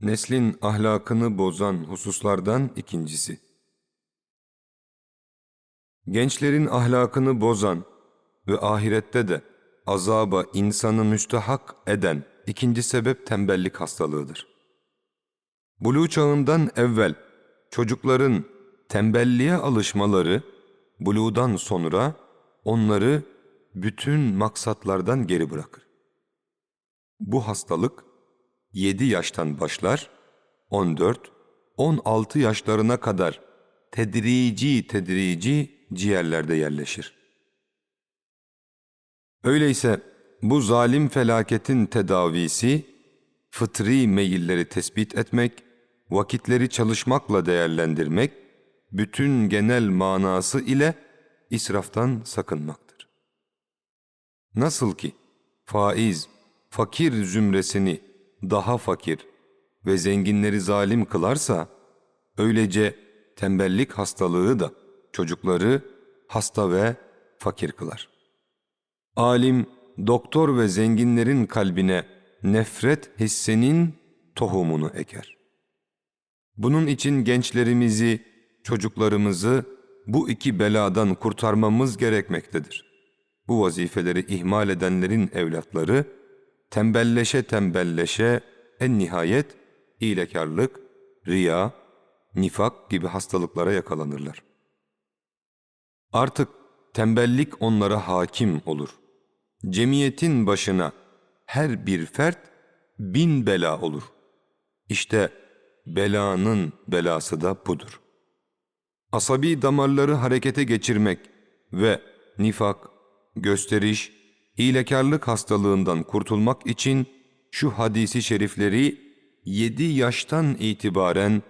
Neslin ahlakını bozan hususlardan ikincisi. Gençlerin ahlakını bozan ve ahirette de azaba insanı müstahak eden ikinci sebep tembellik hastalığıdır. Buluğ çağından evvel çocukların tembelliğe alışmaları, buluğdan sonra onları bütün maksatlardan geri bırakır. Bu hastalık 7 yaştan başlar, 14, 16 yaşlarına kadar tedrici tedrici ciğerlerde yerleşir. Öyleyse bu zalim felaketin tedavisi, fıtri meyilleri tespit etmek, vakitleri çalışmakla değerlendirmek, bütün genel manası ile israftan sakınmaktır. Nasıl ki faiz, fakir zümresini daha fakir ve zenginleri zalim kılarsa, öylece tembellik hastalığı da çocukları hasta ve fakir kılar. Alim, doktor ve zenginlerin kalbine nefret hissinin tohumunu eker. Bunun için gençlerimizi, çocuklarımızı bu iki beladan kurtarmamız gerekmektedir. Bu vazifeleri ihmal edenlerin evlatları, tembelleşe tembelleşe en nihayet hilekarlık, riya, nifak gibi hastalıklara yakalanırlar. Artık tembellik onlara hakim olur. Cemiyetin başına her bir fert bin bela olur. İşte belanın belası da budur. Asabi damarları harekete geçirmek ve nifak, gösteriş, hilekarlık hastalığından kurtulmak için şu hadisi şerifleri 7 yaştan itibaren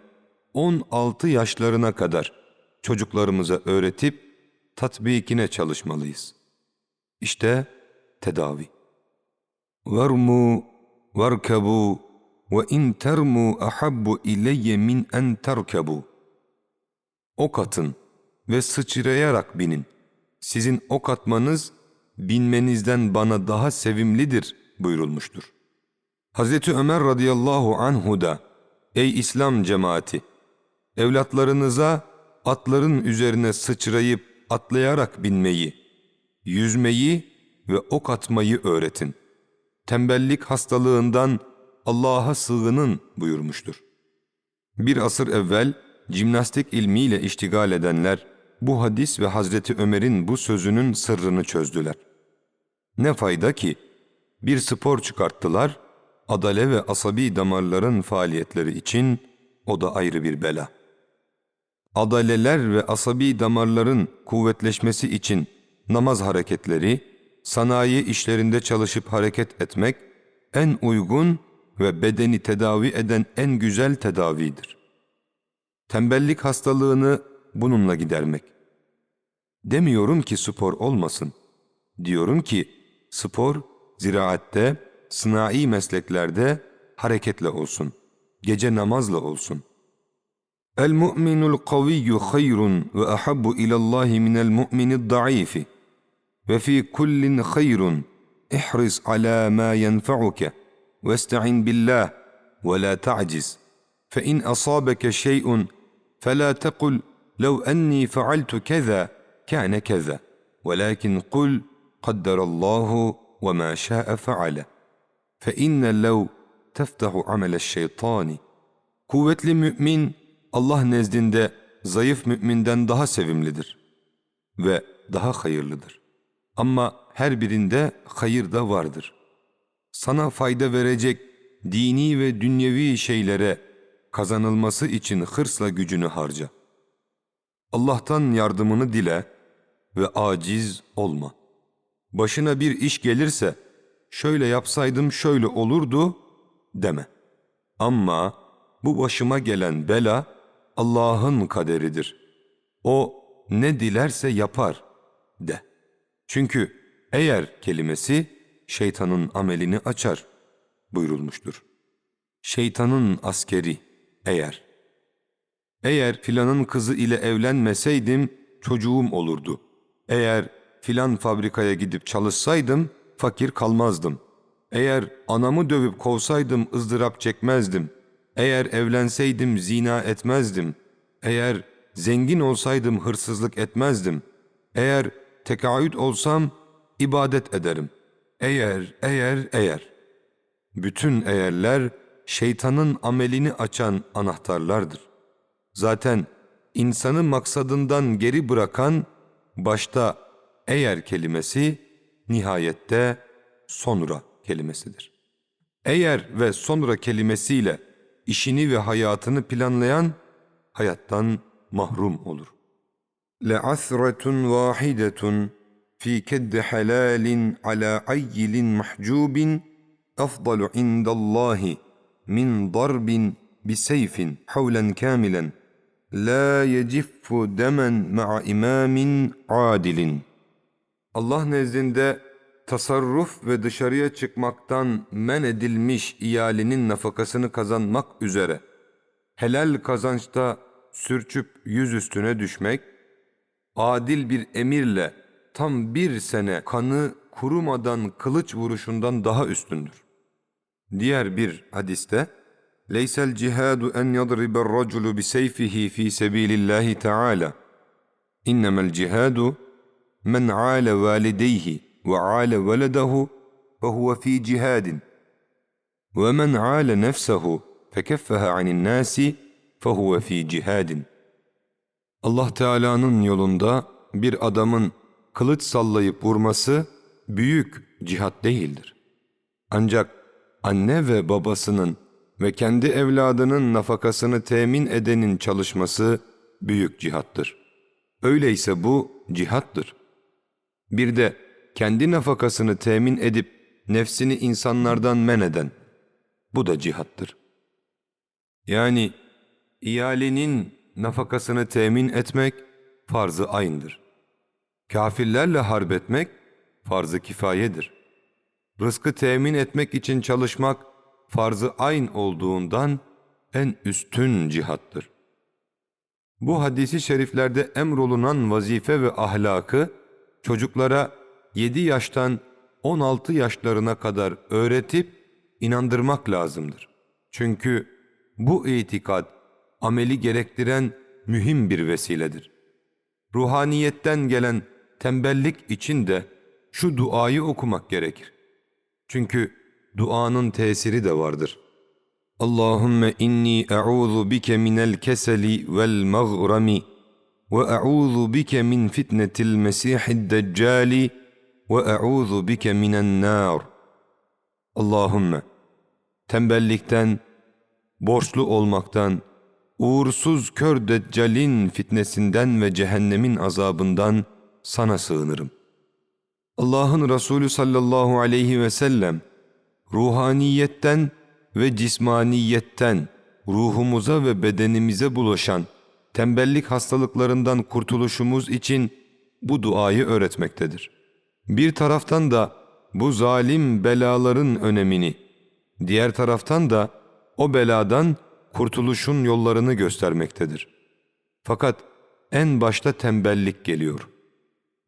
16 yaşlarına kadar çocuklarımıza öğretip tatbikine çalışmalıyız. İşte tedavi. Varmu varkabu ve in termu ahabbu ileyye min en terkebu. Ok atın ve sıçrayarak binin. Sizin ok atmanız binmenizden bana daha sevimlidir buyurulmuştur. Hazreti Ömer radıyallahu anhu da ey İslam cemaati evlatlarınıza atların üzerine sıçrayıp atlayarak binmeyi, yüzmeyi ve ok atmayı öğretin. Tembellik hastalığından Allah'a sığının buyurmuştur. Bir asır evvel jimnastik ilmiyle iştigal edenler bu hadis ve Hazreti Ömer'in bu sözünün sırrını çözdüler. Ne fayda ki bir spor çıkarttılar, adale ve asabi damarların faaliyetleri için o da ayrı bir bela. Adaleler ve asabi damarların kuvvetleşmesi için namaz hareketleri, sanayi işlerinde çalışıp hareket etmek en uygun ve bedeni tedavi eden en güzel tedavidir. Tembellik hastalığını bununla gidermek. Demiyorum ki spor olmasın. Diyorum ki spor ziraatte, sınai mesleklerde hareketle olsun. Gece namazla olsun. El mu'minul kaviyyu hayrun ve ahabbu ilallahi minel mu'minid da'ifi ve fi kullin hayrun ihris ala ma yenfa'uke vesta'in billah ve la ta'ciz fe in asabeke şey'un fe la tekul لو أني فعلت كذا كان كذا ولكن قل قدر الله وما شاء فعل فإن لو تفتح عمل الشيطان Kuvvetli mümin Allah nezdinde zayıf müminden daha sevimlidir ve daha hayırlıdır. Ama her birinde hayır da vardır. Sana fayda verecek dini ve dünyevi şeylere kazanılması için hırsla gücünü harca. Allah'tan yardımını dile ve aciz olma. Başına bir iş gelirse, şöyle yapsaydım şöyle olurdu deme. Ama bu başıma gelen bela Allah'ın kaderidir. O ne dilerse yapar de. Çünkü eğer kelimesi şeytanın amelini açar buyurulmuştur. Şeytanın askeri eğer. Eğer filanın kızı ile evlenmeseydim çocuğum olurdu. Eğer filan fabrikaya gidip çalışsaydım fakir kalmazdım. Eğer anamı dövüp kovsaydım ızdırap çekmezdim. Eğer evlenseydim zina etmezdim. Eğer zengin olsaydım hırsızlık etmezdim. Eğer tekaüt olsam ibadet ederim. Eğer, eğer, eğer. Bütün eğerler şeytanın amelini açan anahtarlardır. Zaten insanı maksadından geri bırakan başta eğer kelimesi, nihayette sonra kelimesidir. Eğer ve sonra kelimesiyle işini ve hayatını planlayan hayattan mahrum olur. لَعَثْرَةٌ وَاحِدَةٌ فِي كَدِّ حَلَالٍ عَلَى عَيِّلٍ مَحْجُوبٍ أَفْضَلُ عِنْدَ اللّٰهِ مِنْ ضَرْبٍ بِسَيْفٍ حَوْلًا كَامِلًا la yeciffu demen ma'a imamin adilin. Allah nezdinde tasarruf ve dışarıya çıkmaktan men edilmiş iyalinin nafakasını kazanmak üzere helal kazançta sürçüp yüz üstüne düşmek, adil bir emirle tam bir sene kanı kurumadan kılıç vuruşundan daha üstündür. Diğer bir hadiste, Cihadu en yadriber raculu biseyfihi fi sebilillahi teala. İnnemel cihadu men ale valideyhi ve ale veledehu fehuve fi cihadin. Ve men ale nefsehu fekeffeha anin nasi fehuve fi cihadin. Allah Teala'nın yolunda bir adamın kılıç sallayıp vurması büyük cihat değildir. Ancak anne ve babasının ve kendi evladının nafakasını temin edenin çalışması büyük cihattır. Öyleyse bu cihattır. Bir de kendi nafakasını temin edip nefsini insanlardan men eden, bu da cihattır. Yani iyalinin nafakasını temin etmek farz-ı aynıdır. Kafirlerle harp etmek farz-ı kifayedir. Rızkı temin etmek için çalışmak farz-ı ayn olduğundan en üstün cihattır. Bu hadisi şeriflerde emrolunan vazife ve ahlakı çocuklara 7 yaştan 16 yaşlarına kadar öğretip inandırmak lazımdır. Çünkü bu itikat ameli gerektiren mühim bir vesiledir. Ruhaniyetten gelen tembellik için de şu duayı okumak gerekir. Çünkü duanın tesiri de vardır. Allahümme inni e'udhu bike minel keseli vel mağrami ve e'udhu bike min fitnetil mesihid deccali ve e'udhu bike minen nar. Allahümme tembellikten, borçlu olmaktan, uğursuz kör deccalin fitnesinden ve cehennemin azabından sana sığınırım. Allah'ın Resulü sallallahu aleyhi ve sellem ruhaniyetten ve cismaniyetten ruhumuza ve bedenimize bulaşan tembellik hastalıklarından kurtuluşumuz için bu duayı öğretmektedir. Bir taraftan da bu zalim belaların önemini, diğer taraftan da o beladan kurtuluşun yollarını göstermektedir. Fakat en başta tembellik geliyor.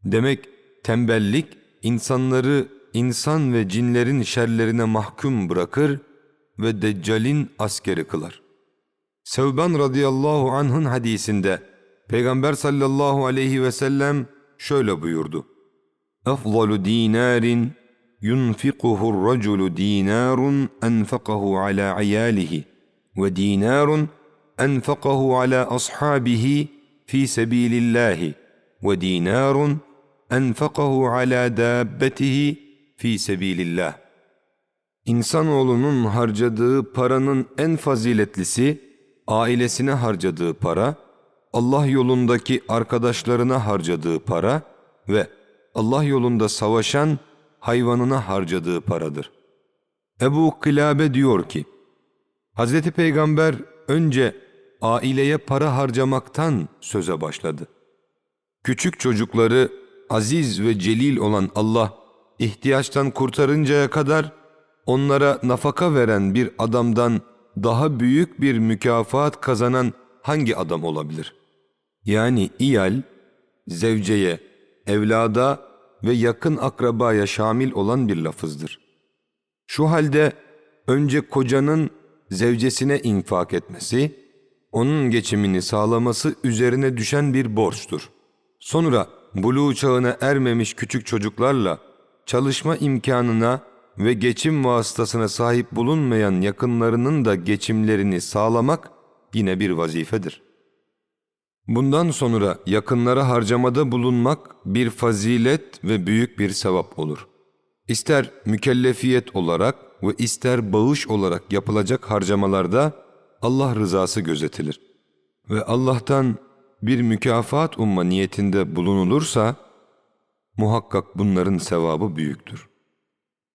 Demek tembellik insanları insan ve cinlerin şerlerine mahkum bırakır ve Deccal'in askeri kılar. Sevban radıyallahu anh'ın hadisinde Peygamber sallallahu aleyhi ve sellem şöyle buyurdu. Dinarin yunfikuhu raculu dinarun enfakahu ala ayalihi ve dinarun enfakahu ala ashabihi fi sebilillahi ve dinarun enfakahu ala dabbetihi fi sebilillah. İnsanoğlunun harcadığı paranın en faziletlisi, ailesine harcadığı para, Allah yolundaki arkadaşlarına harcadığı para ve Allah yolunda savaşan hayvanına harcadığı paradır. Ebu Kilabe diyor ki, Hz. Peygamber önce aileye para harcamaktan söze başladı. Küçük çocukları aziz ve celil olan Allah ihtiyaçtan kurtarıncaya kadar onlara nafaka veren bir adamdan daha büyük bir mükafat kazanan hangi adam olabilir? Yani iyal, zevceye, evlada ve yakın akrabaya şamil olan bir lafızdır. Şu halde önce kocanın zevcesine infak etmesi, onun geçimini sağlaması üzerine düşen bir borçtur. Sonra buluğ çağına ermemiş küçük çocuklarla çalışma imkanına ve geçim vasıtasına sahip bulunmayan yakınlarının da geçimlerini sağlamak yine bir vazifedir. Bundan sonra yakınlara harcamada bulunmak bir fazilet ve büyük bir sevap olur. İster mükellefiyet olarak ve ister bağış olarak yapılacak harcamalarda Allah rızası gözetilir. Ve Allah'tan bir mükafat umma niyetinde bulunulursa muhakkak bunların sevabı büyüktür.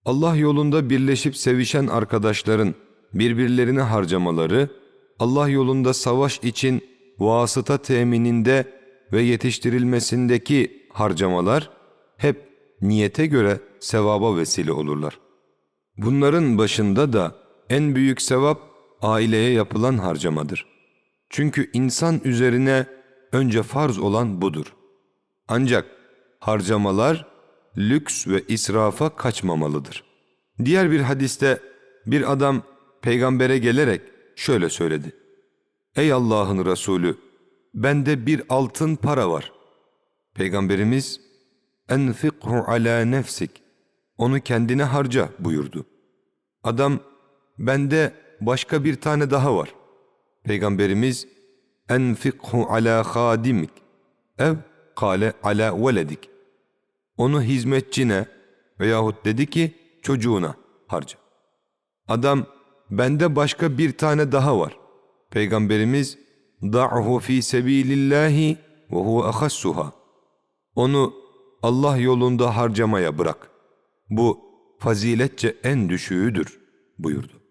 Allah yolunda birleşip sevişen arkadaşların birbirlerine harcamaları, Allah yolunda savaş için vasıta temininde ve yetiştirilmesindeki harcamalar hep niyete göre sevaba vesile olurlar. Bunların başında da en büyük sevap aileye yapılan harcamadır. Çünkü insan üzerine önce farz olan budur. Ancak harcamalar lüks ve israfa kaçmamalıdır. Diğer bir hadiste bir adam peygambere gelerek şöyle söyledi. Ey Allah'ın Resulü, bende bir altın para var. Peygamberimiz, enfikhu ala nefsik, onu kendine harca buyurdu. Adam, bende başka bir tane daha var. Peygamberimiz, enfikhu ala hadimik, ev kale ala veledik. Onu hizmetçine veyahut dedi ki çocuğuna harca. Adam, bende başka bir tane daha var. Peygamberimiz da'hu fi sebilillahi ve huve ahassuha. Onu Allah yolunda harcamaya bırak. Bu faziletçe en düşüğüdür buyurdu.